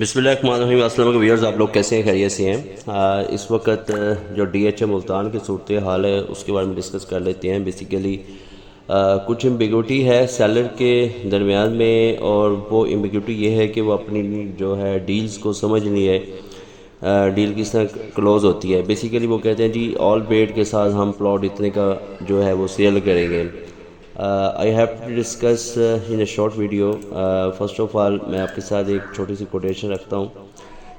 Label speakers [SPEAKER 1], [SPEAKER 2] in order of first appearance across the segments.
[SPEAKER 1] بسم اللہ الرحمن الرحیم، السلام علیکم ویئرز آپ لوگ کیسے ہیں؟ خیریت سے ہیں۔ اس وقت جو ڈی ایچ اے ملتان کی صورت حال ہے، اس کے بارے میں ڈسکس کر لیتے ہیں۔ بیسیکلی کچھ امبیگوٹی ہے سیلر کے درمیان میں، اور وہ امبیگوٹی یہ ہے کہ وہ اپنی جو ہے ڈیلز کو سمجھ نہیں ہے۔ ڈیل کس طرح کلوز ہوتی ہے۔ بیسیکلی وہ کہتے ہیں جی آل پیڈ کے ساتھ ہم پلاٹ اتنے کا جو ہے وہ سیل کریں گے۔ I have to discuss in a short video first of all میں آپ کے ساتھ ایک چھوٹی سی کوٹیشن رکھتا ہوں.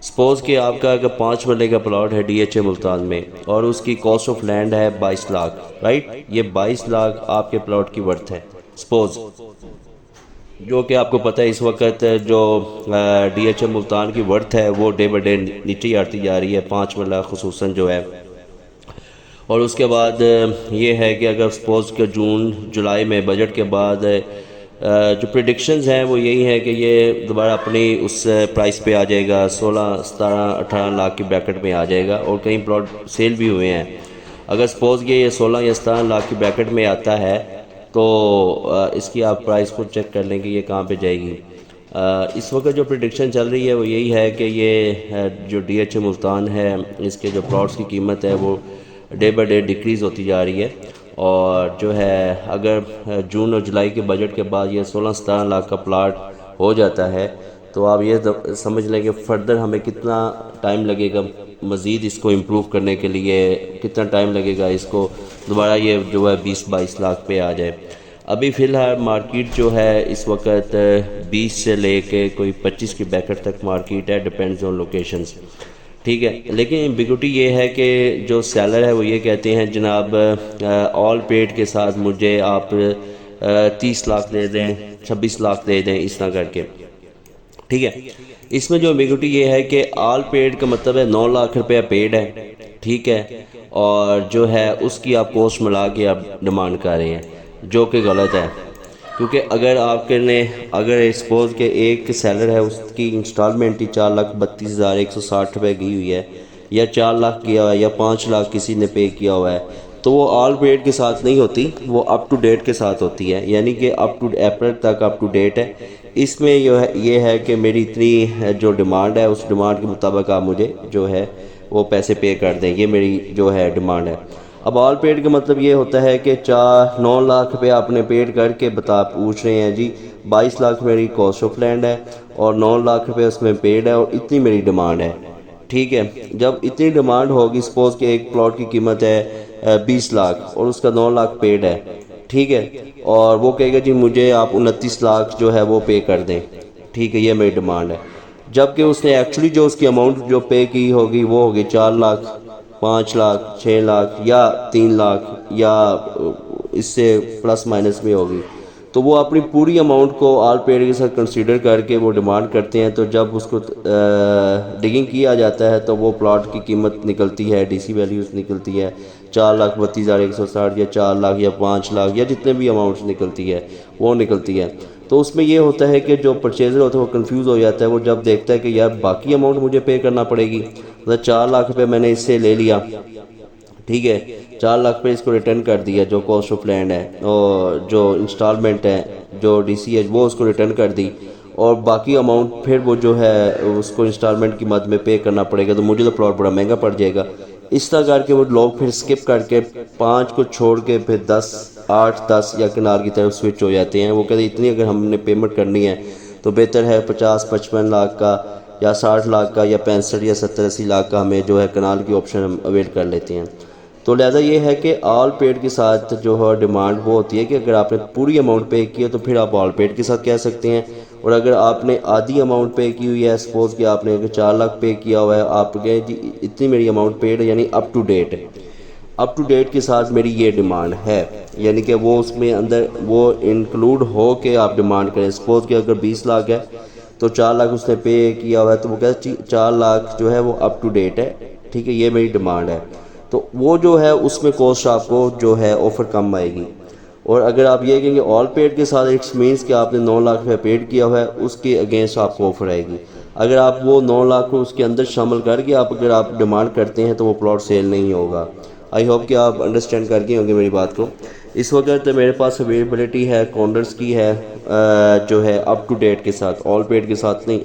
[SPEAKER 1] سپوز کہ آپ کا اگر پانچ مرلے کا پلاٹ ہے ڈی ایچ اے ملتان میں اور اس کی کاسٹ آف لینڈ ہے بائیس لاکھ رائٹ یہ بائیس لاکھ آپ کے پلاٹ کی ورتھ ہے. سپوز جو کہ آپ کو پتہ ہے اس وقت جو ڈی ایچ اے ملتان کی ورتھ ہے وہ ڈے بائی ڈے نیچے آتی جا رہی ہے پانچ مرلہ خصوصاً جو ہے. اور اس کے بعد یہ ہے کہ اگر سپوز کہ جون، جولائی میں بجٹ کے بعد جو پریڈکشنز ہیں وہ یہی ہیں کہ یہ دوبارہ اپنی اس پرائس پہ آ جائے گا، سولہ، ستارہ، اٹھارہ لاکھ کی بریکٹ میں آ جائے گا اور کئی پلاٹ سیل بھی ہوئے ہیں۔ اگر سپوز کہ یہ سولہ یا ستارہ لاکھ کی بریکٹ میں آتا ہے، تو اس کی آپ پرائس کو چیک کر لیں کہ یہ کہاں پہ جائے گی۔ اس وقت جو پریڈکشن چل رہی ہے وہ یہی ہے کہ یہ جو ڈی ایچ اے ملتان ہے، اس کے جو پلاٹس کی قیمت ہے وہ ڈے بائی ڈے ڈکریز ہوتی جا رہی ہے۔ اور جو ہے، اگر جون اور جولائی کے بجٹ کے بعد یہ سولہ ستارہ لاکھ کا پلاٹ ہو جاتا ہے، تو آپ یہ سمجھ لیں کہ فردر ہمیں کتنا ٹائم لگے گا مزید اس کو امپروو کرنے کے لیے، کتنا ٹائم لگے گا اس کو دوبارہ یہ جو ہے بیس بائیس لاکھ پہ آ جائے۔ ابھی فی الحال مارکیٹ جو ہے اس وقت بیس سے لے کے کوئی پچیس کی بیکٹ تک مارکیٹ ہے ڈپینڈز آن لوکیشنز ٹھیک ہے، لیکن امبیگوٹی یہ ہے کہ جو سیلر ہے وہ یہ کہتے ہیں، جناب آل پیڈ کے ساتھ مجھے آپ تیس لاکھ دے دیں، چھبیس لاکھ دے دیں، اس طرح کر کے۔ ٹھیک ہے، اس میں جو امبیگوٹی یہ ہے کہ آل پیڈ کا مطلب ہے نو لاکھ روپیہ پیڈ ہے۔ ٹھیک ہے، اور جو ہے اس کی آپ پوسٹ ملا کے آپ ڈیمانڈ کر رہے ہیں، جو کہ غلط ہے۔ کیونکہ اگر آپ کے نے اگر سپوز کہ ایک سیلر ہے، اس کی انسٹالمنٹ ہی چار لاکھ بتیس ہزار ایک سو ساٹھ روپے کی ہوئی ہے، یا چار لاکھ کیا ہوا ہے، یا پانچ لاکھ کسی نے پے کیا ہوا ہے، تو وہ آل پیڈ کے ساتھ نہیں ہوتی، وہ اپ ٹو ڈیٹ کے ساتھ ہوتی ہے۔ یعنی کہ اپ ٹو اپریل تک اپ ٹو ڈیٹ ہے۔ اس میں جو ہے یہ ہے کہ میری اتنی جو ڈیمانڈ ہے، اس ڈیمانڈ کے مطابق آپ مجھے جو ہے وہ پیسے پے کر دیں۔ یہ میری جو ہے ڈیمانڈ ہے۔ اب آل پیڈ کا مطلب یہ ہوتا ہے کہ چار، نو لاکھ روپے آپ نے پیڈ کر کے بتا پوچھ رہے ہیں جی بائیس لاکھ میری کاسٹ آف لینڈ ہے اور نو لاکھ روپے اس میں پیڈ ہے اور اتنی میری ڈیمانڈ ہے۔ ٹھیک ہے، جب اتنی ڈیمانڈ ہوگی، سپوز کہ ایک پلاٹ کی قیمت ہے بیس لاکھ اور اس کا نو لاکھ پیڈ ہے۔ ٹھیک ہے، اور وہ کہے گا جی مجھے آپ انتیس لاکھ جو ہے وہ پے کر دیں۔ ٹھیک ہے، یہ میری ڈیمانڈ ہے۔ جبکہ اس نے ایکچولی جو اس کی اماؤنٹ جو پے کی ہوگی وہ ہوگی چار لاکھ۔ پانچ لاکھ، چھ لاکھ یا تین لاکھ یا اس سے پلس مائنس بھی ہوگی۔ تو وہ اپنی پوری اماؤنٹ کو آل پیڈ کے ساتھ کنسیڈر کر کے وہ ڈیمانڈ کرتے ہیں۔ تو جب اس کو ڈگنگ کیا جاتا ہے تو وہ پلاٹ کی قیمت نکلتی ہے ڈی سی ویلیوز نکلتی ہے۔ چار لاکھ بتیس ہزار ایک سو ساٹھ یا چار لاکھ یا پانچ لاکھ یا جتنے بھی اماؤنٹس نکلتی ہے، وہ نکلتی ہے۔ تو اس میں یہ ہوتا ہے کہ جو پرچیزر ہوتا ہے وہ کنفیوز ہو جاتا ہے، وہ جب دیکھتا ہے کہ یار باقی اماؤنٹ مجھے پے کرنا پڑے گی مطلب چار لاکھ روپے میں نے اس سے لے لیا۔ ٹھیک ہے، چار لاکھ پہ اس کو ریٹرن کر دیا، جو کاسٹ آف لینڈ ہے، اور جو انسٹالمنٹ ہے، جو ڈی سی ہے، وہ اس کو ریٹرن کر دی۔ اور باقی اماؤنٹ پھر وہ جو ہے، اس کو انسٹالمنٹ کی مد میں پے کرنا پڑے گا، تو مجھے تو پلاٹ بڑا مہنگا پڑ جائے گا۔ اس طرح کر کے وہ لوگ پھر سکپ کر کے پانچ کو چھوڑ کے پھر دس آٹھ، دس یا کنار کی طرف سوئچ ہو جاتے ہیں۔ وہ کہتے ہیں، اتنی اگر ہم نے پیمنٹ کرنی ہے تو بہتر ہے پچاس، پچپن لاکھ کا یا ساٹھ لاکھ کا یا پینسٹھ یا ستر، اسی لاکھ کا ہمیں جو ہے کنال کی آپشن ہم اویل کر لیتے ہیں۔ تو لہٰذا یہ ہے کہ آل پیڈ کے ساتھ جو ہے ڈیمانڈ وہ ہوتی ہے کہ اگر آپ نے پوری اماؤنٹ پے کی ہے تو پھر آپ آل پیڈ کے ساتھ کہہ سکتے ہیں۔ اور اگر آپ نے آدھی اماؤنٹ پے کی ہوئی ہے سپوز کہ آپ نے اگر چار لاکھ پے کیا ہوا ہے، آپ کہیں جی اتنی میری اماؤنٹ پیڈ ہے یعنی اپ ٹو ڈیٹ ہے۔ اپ ٹو ڈیٹ کے ساتھ میری یہ ڈیمانڈ ہے۔ یعنی کہ وہ اس میں اندر وہ انکلوڈ ہو کے آپ ڈیمانڈ کریں۔ سپوز کہ اگر بیس لاکھ ہے تو چار لاکھ اس نے پے کیا ہوا ہے تو وہ کہتے ہیں چار لاکھ جو ہے وہ اپ ٹو ڈیٹ ہے۔ ٹھیک ہے، یہ میری ڈیمانڈ ہے۔ تو وہ جو ہے اس میں کوسٹ آپ کو جو ہے آفر کم آئے گی۔ اور اگر آپ یہ کہیں گے آل پیڈ کے ساتھ اٹس مینس کہ آپ نے نو لاکھ روپے پیڈ کیا ہوا ہے، اس کے اگینسٹ آپ کو آفر آئے گی۔ اگر آپ وہ نو لاکھ کو اس کے اندر شامل کر کے آپ اگر آپ ڈیمانڈ کرتے ہیں تو وہ پلاٹ سیل نہیں ہوگا۔ آئی ہوپ کہ آپ انڈرسٹینڈ کر کے ہوں گے میری بات کو۔ اس وقت میرے پاس اویلیبلٹی ہے کونڈرس کی ہے جو ہے اپ ٹو ڈیٹ کے ساتھ آل پیڈ کے ساتھ نہیں۔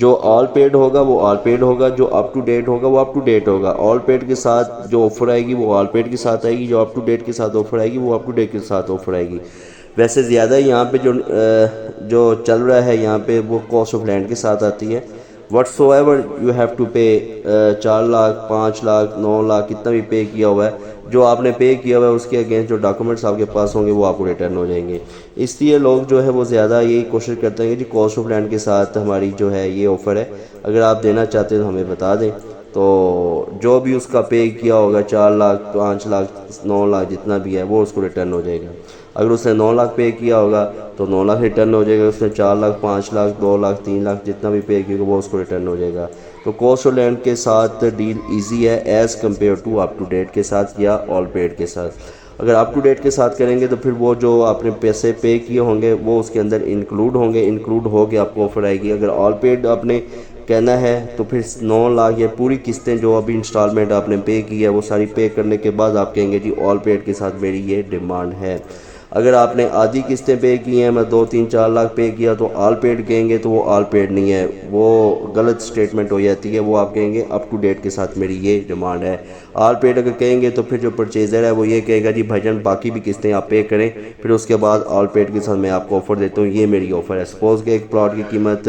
[SPEAKER 1] جو آل پیڈ ہوگا وہ آل پیڈ ہوگا، جو اپ ٹو ڈیٹ ہوگا وہ اپ ٹو ڈیٹ ہوگا۔ آل پیڈ کے ساتھ جو آفر آئے گی وہ آل پیڈ کے ساتھ آئے گی جو اپ ٹو ڈیٹ کے ساتھ آفر آئے گی وہ اپ ٹو ڈیٹ کے ساتھ آفر آئے گی ویسے زیادہ یہاں پہ جو جو چل رہا ہے، یہاں پہ وہ کاسٹ آف لینڈ کے ساتھ آتی ہے۔ Whatsoever you have to pay چار لاکھ، پانچ لاکھ، نو لاکھ، کتنا بھی پے کیا ہوا ہے، جو آپ نے پے کیا ہوا ہے، اس کے اگینسٹ جو ڈاکومنٹس آپ کے پاس ہوں گے، وہ آپ کو ریٹرن ہو جائیں گے۔ اس لیے لوگ جو ہے، وہ زیادہ یہی کوشش کرتے ہیں کہ جی کاسٹ آف لینڈ کے ساتھ ہماری جو ہے، یہ آفر ہے۔ اگر آپ دینا چاہتے ہیں تو ہمیں بتا دیں۔ تو جو بھی اس کا پے کیا ہوگا چار لاکھ، پانچ لاکھ، نو لاکھ جتنا بھی ہے، وہ اس کو ریٹرن ہو جائے گا۔ اگر اس نے نو لاکھ پے کیا ہوگا تو نو لاکھ ریٹرن ہو جائے گا۔ اس نے چار لاکھ، پانچ لاکھ، دو لاکھ، تین لاکھ جتنا بھی پے کیا ہوگا، وہ اس کو ریٹرن ہو جائے گا۔ تو کوسٹ لینڈ کے ساتھ ڈیل ایزی ہے as compare to up to date کے ساتھ یا آل پیڈ کے ساتھ۔ اگر اپ ٹو ڈیٹ کے ساتھ کریں گے تو پھر وہ جو آپ نے پیسے پے کیے ہوں گے، وہ اس کے اندر انکلوڈ ہوں گے۔ انکلوڈ ہو کے آپ کو آفر آئے گی۔ اگر آل پیڈ آپ نے کہنا ہے، تو پھر نو لاکھ یا پوری قسطیں جو ابھی انسٹالمنٹ آپ نے پے کی ہے، وہ ساری پے کرنے کے بعد آپ کہیں گے جی آل پیڈ کے ساتھ میری یہ ڈیمانڈ ہے۔ اگر آپ نے آدھی قسطیں پے کی ہیں، میں دو، تین، چار لاکھ پے کیا، تو آل پیڈ کہیں گے، تو وہ آل پیڈ نہیں ہے۔ وہ غلط سٹیٹمنٹ ہو جاتی ہے، وہ آپ کہیں گے اپ ٹو ڈیٹ کے ساتھ میری یہ ڈیمانڈ ہے۔ آل پیڈ اگر کہیں گے، تو پھر جو پرچیزر ہے، وہ یہ کہے گا جی بھجن، باقی بھی قسطیں آپ پے کریں۔ پھر اس کے بعد آل پیڈ کے ساتھ میں آپ کو آفر دیتا ہوں، یہ میری آفر ہے۔ سپوز کہ ایک پلاٹ کی قیمت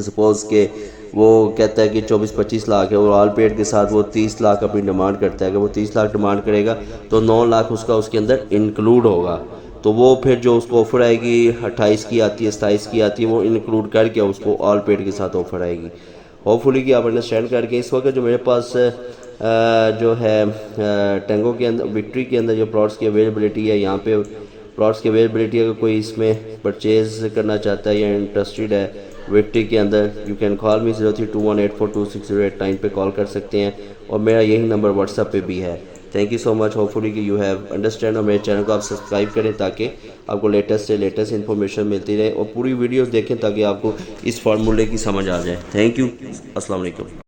[SPEAKER 1] سپوز کہ وہ کہتا ہے کہ چوبیس پچیس لاکھ ہے اور آل پیڈ کے ساتھ وہ تیس لاکھ اپنی ڈیمانڈ کرتا ہے۔ اگر وہ تیس لاکھ ڈیمانڈ کرے گا تو نو لاکھ اس کا اس کے اندر انکلوڈ ہوگا۔ تو وہ پھر جو اس کو آفر آئے گی، اٹھائیس کی آتی ہے، ستائیس کی آتی ہے، وہ انکلوڈ کر کے اس کو آل پیڈ کے ساتھ آفر آئے گی۔ ہوپ فلی کہ آپ انڈرسٹینڈ کر کے اس وقت جو میرے پاس جو ہے ٹینگو کے اندر وکٹری کے اندر جو پلاٹس کی اویلیبلٹی ہے، یہاں پہ پلاٹس کی اویلیبلٹی اگر کوئی اس میں پرچیز کرنا چاہتا ہے یا انٹرسٹیڈ ہے وکٹری کے اندر you can call me zero three two one eight four two six zero eight nine پہ کال کر سکتے ہیں اور میرا یہی نمبر واٹس ایپ پہ بھی ہے. Thank you so much hopefully کہ یو ہیو انڈرسٹینڈ اور میرے چینل کو آپ سبسکرائب کریں تاکہ آپ کو لیٹسٹ سے لیٹسٹ انفارمیشن ملتی رہے اور پوری ویڈیوز دیکھیں تاکہ آپ کو اس فارمولے کی سمجھ آ جائے. تھینک یو السلام علیکم